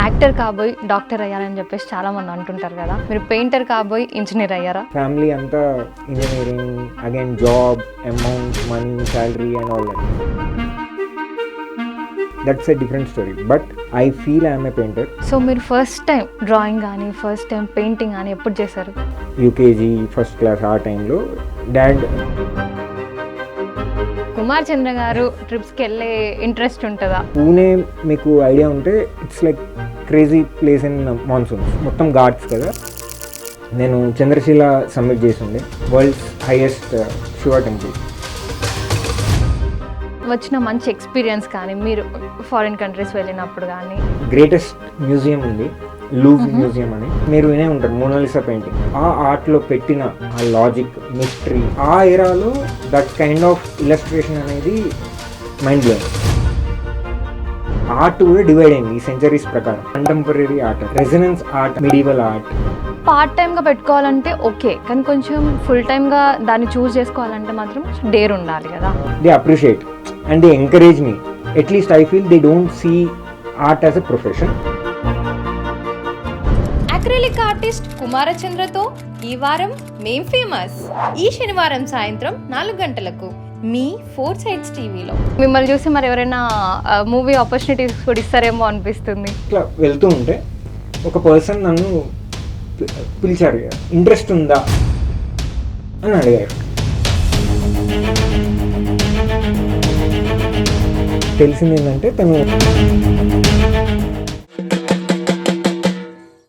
Actor కాబోయ్ doctor అయ్యారని చెప్పేసి చాలా మంది అంటుంటారు కదా. మీరు పెయింటర్ కాబోయ్ ఇంజనీర్ అయ్యారా? ఫ్యామిలీ అంతా engineering again job amount money salary and all that that's a different story but I feel I'm a painter so మీరు ఫస్ట్ టైం డ్రాయింగ్ కానీ ఫస్ట్ టైం పెయింటింగ్ కానీ ఎప్పుడు చేశారు? యూకేజీ ఫస్ట్ క్లాస్ ఆ టైంలో dad Kumar చంద్ర గారు ట్రిప్స్కి వెళ్ళే ఇంట్రెస్ట్ ఉంటుందా? పూణే మీకు ఐడియా ఉంటే it's like crazy place in monsoon మొత్తం ఘాట్స్ కదా. నేను చంద్రశీల సబ్మిట్ చేసిండే వరల్డ్స్ హైయెస్ట్ శివ టెంపుల్. వచ్చిన మంచి ఎక్స్పీరియన్స్ కానీ మీరు ఫారిన్ కంట్రీస్ వెళ్ళినప్పుడు కానీ? గ్రేటెస్ట్ మ్యూజియం ఉంది. లూవ్ మ్యూజియం అని. మీరు వినే ఉంటారు మోనాలిసా పెయింటింగ్. ఆ ఆర్ట్లో పెట్టిన ఆ లాజిక్ మిస్టరీ ఆ ఎరాలో దట్ కైండ్ ఆఫ్ ఇలస్ట్రేషన్ అనేది మైండ్ బ్లోయింగ్. ఆర్ట్ కూడా డివైడ్ అయింది ఈ సెంచరీస్ ప్రకారం. Contemporary art residence art medieval art part టైంగా పెట్టుకోవాలంటే ఓకే కానీ కొంచెం ఫుల్ టైమ్గా దాన్ని చూస్ చేసుకోవాలంటే మాత్రం డేర్ ఉండాలి కదా. They appreciate and they encourage me at least I feel they don't see art as a profession acrylic artist కుమారచంద్రతో ఈ వారం మేం ఫేమస్. ఈ శనివారం సాయంత్రం నాలుగు గంటలకు మీ ఫోర్ సైడ్స్ టీవీలో. మిమ్మల్ని చూసి మరి ఎవరైనా మూవీ ఆపర్చునిటీస్ కూడా ఇస్తారేమో అనిపిస్తుంది. ఇట్లా వెళ్తూ ఉంటే ఒక పర్సన్ నన్ను పిలిచారు ఇంట్రెస్ట్ ఉందా? అని అడిగారు. తెలిసింది ఏంటంటే తను